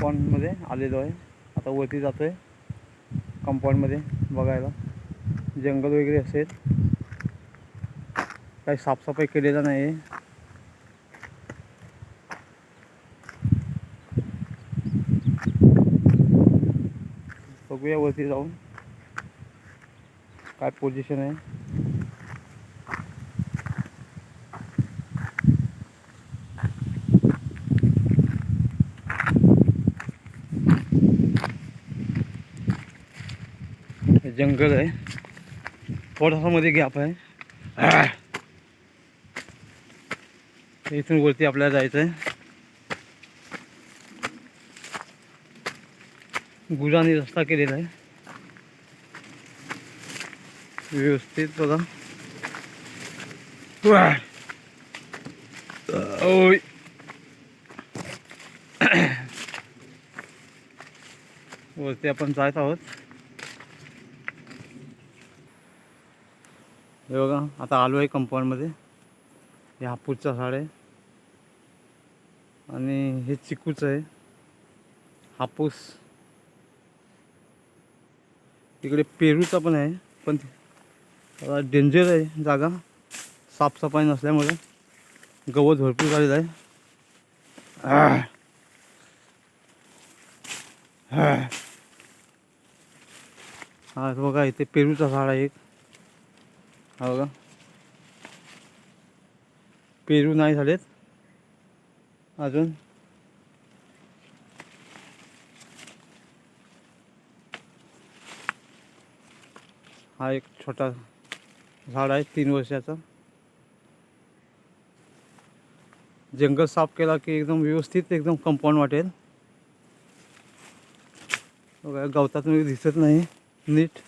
कंपाऊंडमध्ये आलेलो आहे. आता वरती जातो आहे कंपाऊंडमध्ये बघायला. जंगल वगैरे असेल. काही साफसफाई केलेला नाही आहे बघूया वरती जाऊन काय पोझिशन आहे. हे जंगल आहे. थोडासा मध्ये गॅप आहे. इथून वरती आपल्याला जायचं आहे गुराने रस्ता केलेला आहे. व्यवस्थित बघा. ओय! वरती आपण जात आहोत. हे बघा आता आलो आहे कंपाऊंडमध्ये. हे हापूसचा झाड आहे. आणि हे चिकूचं आहे. हापूस. तिकडे पेरूचा पण आहे पण डेंजर आहे जागा. साफसफाई नसल्यामुळे गवत भरपूर झालेलं आहे. हा बघा इथे पेरूचा झाड आहे एक. हो का? पेरू नाही झालेत. अजून? हा एक छोटा झाड आहे तीन वर्षाचा. जंगल साफ केला की एकदम व्यवस्थित एकदम कंपाऊंड वाटेल. बघा गवतातून दिसत नाही नीट.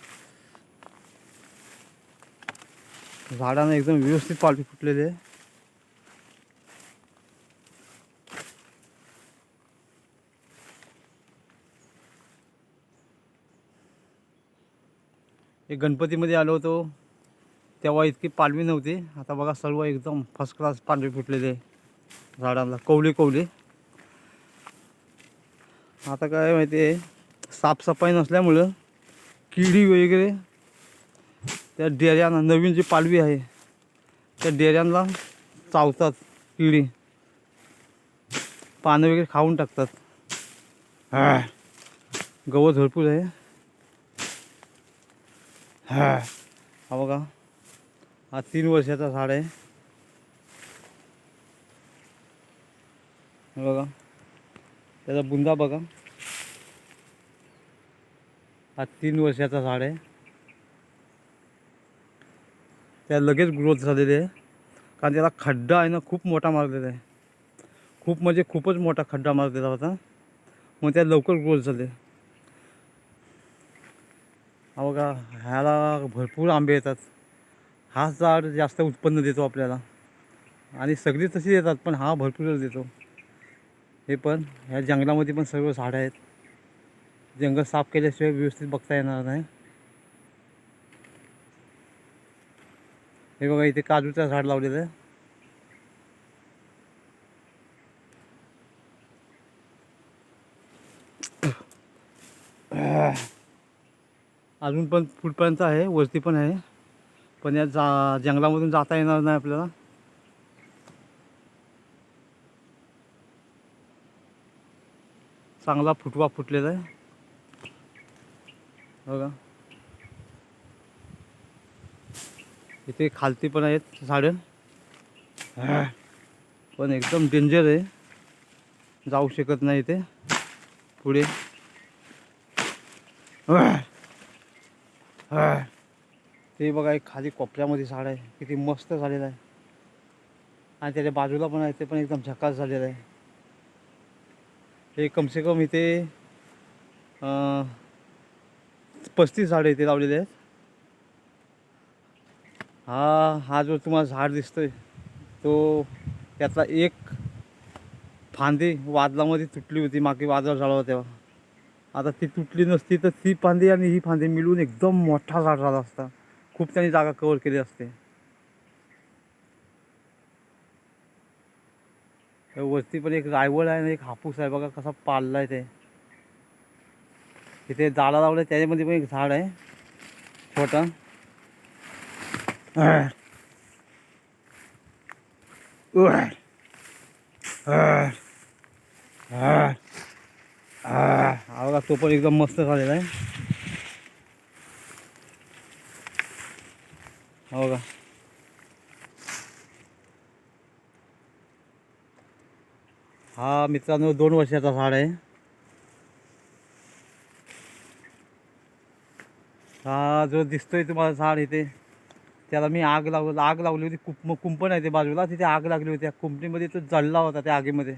झाडानं एकदम व्यवस्थित पालवी फुटलेली आहे. एक गणपतीमध्ये आलो होतो. तेव्हा इतकी पालवी नव्हती. आता बघा सर्व एकदम फर्स्ट क्लास पालवी फुटलेले झाडांना कवली कवली. आता काय माहिती आहे साफसफाई नसल्यामुळं किडी वगैरे त्या डेऱ्यांना नवीन जी पालवी आहे त्या डेऱ्यांना चावतात किडी. पानं वगैरे खाऊन टाकतात. गवत भरपूर आहे. हा. बघा. हा तीन वर्षाचा झाड आहे. बघा. त्याचा बुंदा बघा. हा तीन वर्षाचा झाड आहे. त्या लगेच ग्रोथ झालेली आहे. कारण त्याला खड्डा आहे ना खूप मोठा मारलेला आहे. खूप म्हणजे खूपच मोठा खड्डा मारलेला होता. मग त्या लवकर ग्रोथ झाले. अहो का ह्याला भरपूर आंबे येतात. हाच झाड जास्त उत्पन्न देतो आपल्याला. आणि सगळी तशी देतात पण हा भरपूरच देतो. हे पण ह्या जंगलामध्ये पण सर्व झाडं आहेत. जंगल साफ केल्याशिवाय व्यवस्थित बघता येणार नाही. हे बघा इथे काजूचं झाड लावलेलं आहे. अजून पण फुटपर्यंत आहे वरती पण आहे. पण या जा जंगलामधून जाता येणार नाही आपल्याला. चांगला फुटवा फुटलेला आहे. बघा. इथे खालती पण आहेत झाडं पण एकदम डेंजर आहे. जाऊ शकत नाही इथे. पुढे. ते बघा एक खाली कोपऱ्यामध्ये झाड आहे. किती मस्त झालेलं आहे. आणि त्याच्या बाजूला पण आहे ते पण एकदम झकास झालेलं आहे. हे कमसे कम इथे पस्तीस झाडं इथे लावलेले आहेत. हा हा जो तुम्हाला झाड दिसतोय तो त्यातला एक फांदी वादळामध्ये तुटली होती मागे वादळ झाला होतं तेव्हा. आता ती तुटली नसती तर ती फांदी आणि ही फांदी मिळून एकदम मोठा झाड झाला असता. खूप त्यांनी जागा कव्हर केली असते. त्या वरती पण एक रायवळ आहे आणि एक हापूस आहे. बघा कसा पाळला आहे ते. तिथे झाडं लावलं त्याच्यामध्ये पण एक झाड आहे. छोटं. हा तो पण एकदम मस्त झालेला आहे. हो का? हा मित्रांनो दोन वर्षाचा झाड आहे. हा जो दिसतोय तुम्हाला झाड इथे. त्याला मी आग लाव आग लावली होती. कुंप कुंपण आहे ते बाजूला. तिथे आग लागली होती. त्या कुंपणीमध्ये तो जळला होता त्या आगीमध्ये.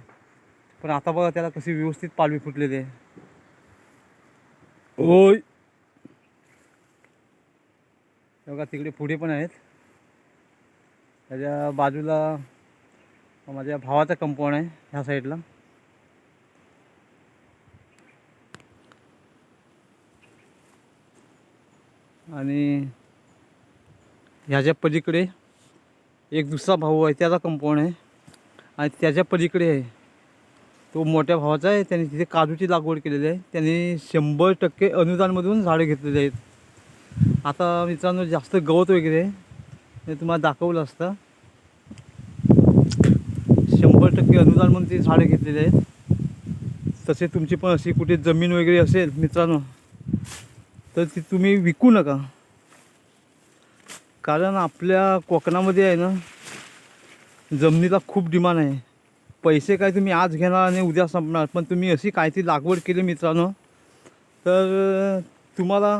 पण आता बघा त्याला कशी व्यवस्थित पालवी फुटलेली आहे. ओय. बघा तिकडे पुढे पण आहेत. त्याच्या बाजूला माझ्या भावाचा कंपाऊंड आहे ह्या साईडला. आणि ह्याच्या पलीकडे एक दुसरा भाऊ आहे त्याचा कंपाऊंड आहे. आणि त्याच्या पलीकडे आहे. तो मोठ्या भावाचा आहे त्याने तिथे काजूची लागवड केलेली आहे. त्यांनी शंभर टक्के अनुदानमधून झाडे घेतलेली आहेत. आता मित्रांनो जास्त गवत वगैरे आहे तुम्हाला दाखवलं असतं. शंभर टक्के अनुदान म्हणून ते झाडे घेतलेली आहेत. तसे तुमची पण अशी कुठे जमीन वगैरे असेल मित्रांनो तर ती तुम्ही विकू नका. कारण आपल्या कोकणामध्ये आहे ना जमिनीला खूप डिमांड आहे. पैसे काय तुम्ही आज घेणार आणि उद्या संपणार पण तुम्ही अशी काय ती लागवड केली मित्रांनो तर तुम्हाला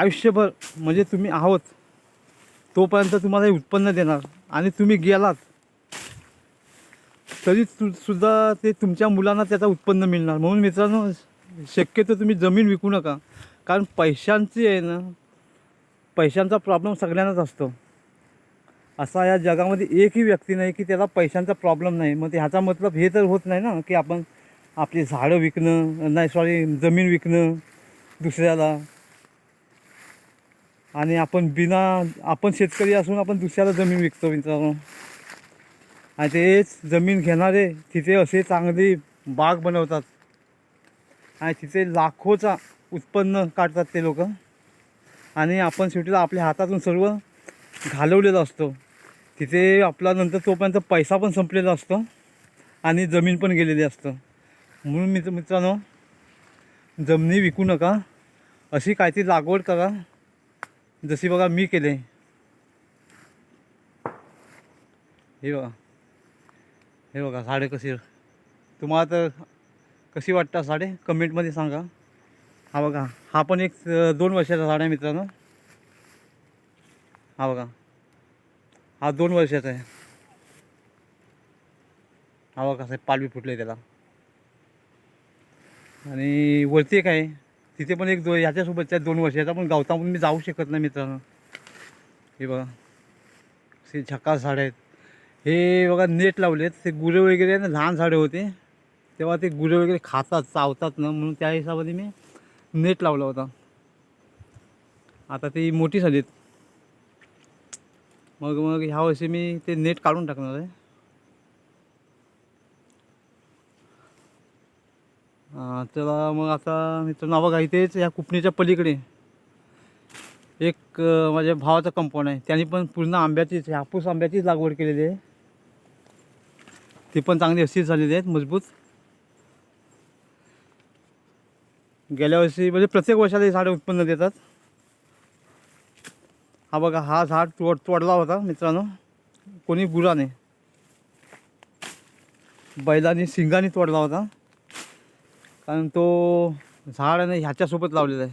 आयुष्यभर म्हणजे तुम्ही आहोत तोपर्यंत तुम्हाला हे उत्पन्न देणार. आणि तुम्ही गेलात तरी तु सुद्धा ते तुमच्या मुलांना त्याचं उत्पन्न मिळणार. म्हणून मित्रांनो शक्यतो तुम्ही जमीन विकू नका. कारण पैशांची आहे ना पैशांचा प्रॉब्लेम सगळ्यांनाच असतो. असा या जगामध्ये एकही व्यक्ती नाही की त्याला पैशांचा प्रॉब्लेम नाही. मग ह्याचा मतलब हे तर होत नाही ना की आपण आपली झाडं विकणं नाही सॉरी जमीन विकणं दुसऱ्याला. आणि आपण बिना आपण शेतकरी असून आपण दुसऱ्याला जमीन विकतो मित्रांनो. आणि तेच जमीन घेणारे तिथे असे चांगली बाग बनवतात. आणि तिथे लाखोचा उत्पन्न काढतात ते लोक. आणि आपण शेवटीला आपल्या हातातून सर्व घालवलेलं असतो. तिथे आपला नंतर तोपर्यंत पैसा पण संपलेला असतो आणि जमीन पण गेलेली असतं. म्हणून मित्र मित्रांनो जमिनी विकू नका. अशी काहीतरी लागवड करा. जशी बघा मी केले. हे बघा. हे बघा झाडे कशी तुम्हाला तर कशी वाटतात झाडे? कमेंटमध्ये सांगा. हा बघा हा पण एक दोन वर्षाचा झाड आहे मित्रांनो. हा बघा हा दोन वर्षाचा आहे. हा बघा साहेब पालवी फुटले त्याला. आणि वरती एक आहे तिथे पण एक दो ह्याच्यासोबतच्या दोन वर्षाचा पण गावता पण मी जाऊ शकत नाही मित्रांनो. हे बघा ते झकास झाड आहेत. हे बघा नेट लावलेत. ते गुरे वगैरे ना लहान झाडे होते. तेव्हा ते गुरे वगैरे खातात चावतात ना म्हणून त्या हिशोबाने मी नेट लावला होता. आता ती मोठी झालीत. मग मग ह्या वर्षी मी ते नेट काढून टाकणार आहे. चला मग आता मित्रांनो काही तेच या कुपणीच्या पलीकडे एक माझ्या भावाचा कंपाऊंड आहे. त्यांनी पण पूर्ण आंब्याचीच हापूस आंब्याचीच लागवड केलेली आहे. ती पण चांगली अशीच झालेली आहेत मजबूत. गेल्या वर्षी म्हणजे प्रत्येक वर्षाला हे झाडं उत्पन्न देतात. हा बघा हा झाड तोड तोडला होता मित्रांनो. कोणी गुराने. बैलाने शिंगाने तोडला होता. कारण तो झाड आहे ह्याच्यासोबत लावलेला आहे.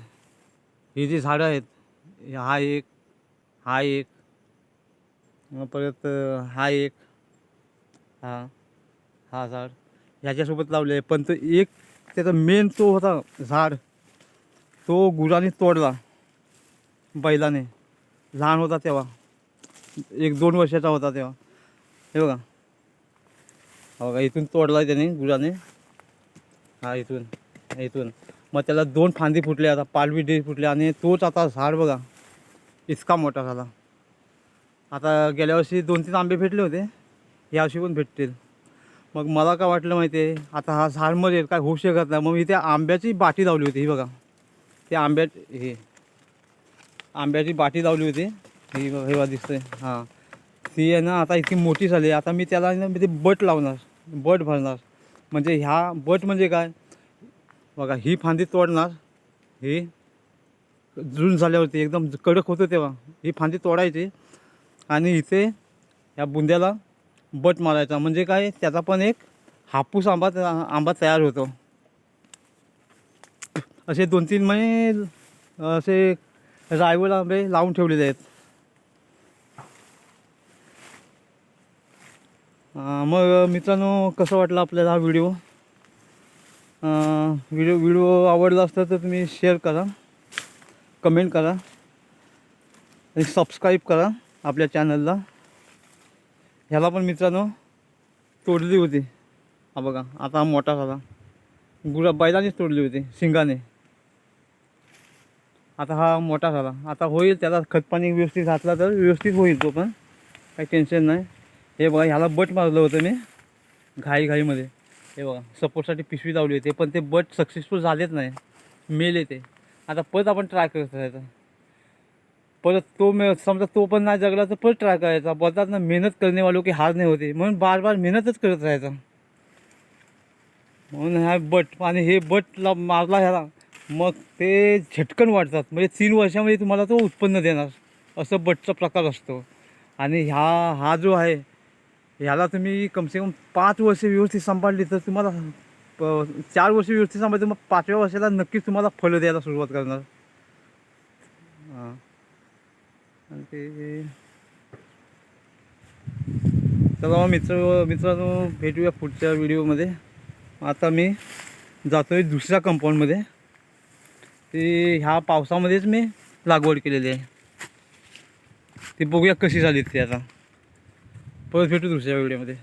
ही जी झाडं आहेत हा एक हा एक परत हा एक हा हा झाड ह्याच्यासोबत लावले आहे. पण तो एक त्याचा मेन तो होता झाड. तो गुराने तोडला. बैलाने. लहान होता तेव्हा. एक दोन वर्षाचा होता तेव्हा. हे बघा. हो का इथून तोडला त्याने गुराने. हा इथून. इथून. मग त्याला दोन फांदी फुटले आता पालवी डे फुटले आणि तोच आता झाड बघा. इतका मोठा झाला. आता गेल्या वर्षी दोन तीन आंबे भेटले होते. यावर्षी पण भेटतील. मग मला काय वाटलं माहिती आहे? आता हा झाड मरेल काय होऊ शकत नाही. मग मी त्या आंब्याची बाटी लावली होती ही बघा. ते आंब्यात हे. आंब्याची बाटी लावली होती. ही बघा हे बघा दिसतंय. हां. ती आहे ना आता इतकी मोठी झाली आता मी त्याला ना मी ते बट लावणार. बट भरणार. म्हणजे ह्या बट म्हणजे काय? बघा ही फांदी तोडणार. ही जून झाल्यावरती एकदम कडक होतं तेव्हा. ही फांदी तोडायची. आणि इथे ह्या बुंद्याला बट मारायचा. म्हणजे काय त्याचा पण एक हापूस आंबा आंबा तयार होतो. असे दोन तीन महिने असे रायवल आंबे लावून ठेवलेले आहेत. मग मित्रांनो कसं वाटलं आपल्याला हा व्हिडिओ? व्हिडिओ व्हिडिओ आवडला असता तर तुम्ही शेअर करा कमेंट करा आणि सबस्क्राईब करा आपल्या चॅनलला ह्याला पण मित्रांनो तोडली होती. हा बघा आता हा मोठा झाला. गुरा बैलानेच तोडली होती शिंगाने. आता हा मोठा झाला. आता होईल त्याला खतपाणी व्यवस्थित घातला तर व्यवस्थित होईल तो पण. काही टेन्शन नाही. हे बघा ह्याला बट मारलं होतं मी घाई घाईमध्ये हे बघा सपोर्टसाठी पिशवी लावली होती पण ते बट सक्सेसफुल झालेच नाही. मेले ते. आता परत आपण ट्राय करत राहायचं परत तो मे समजा तो पण नाही जगला तर परत ट्राय करायचा. बोलतात ना मेहनत करणे वालो की हार नाही होते. म्हणून बार बार मेहनतच करत राहायचा. म्हणून हा बट आणि हे बट ला मारला ह्याला. मग ते झटकन वाढतात. म्हणजे तीन वर्षामध्ये तुम्हाला तो उत्पन्न देणार. असं बटचा प्रकार असतो. आणि ह्या हा जो आहे ह्याला तुम्ही कमसे कम पाच वर्ष व्यवस्थित सांभाळली तर तुम्हाला प- चार वर्ष व्यवस्थित सांभाळली तर मग पाचव्या वर्षाला नक्कीच तुम्हाला फळं द्यायला सुरुवात करणार. हां. आणि ते चला मित्र मित्रांनो भेटूया पुढच्या व्हिडिओमध्ये. आता मी जातो आहे दुसऱ्या कंपाऊंडमध्ये ते ह्या पावसामध्येच मी लागवड केलेली आहे. ती बघूया कशी झाली ती आता. परत भेटू दुसऱ्या व्हिडिओमध्ये.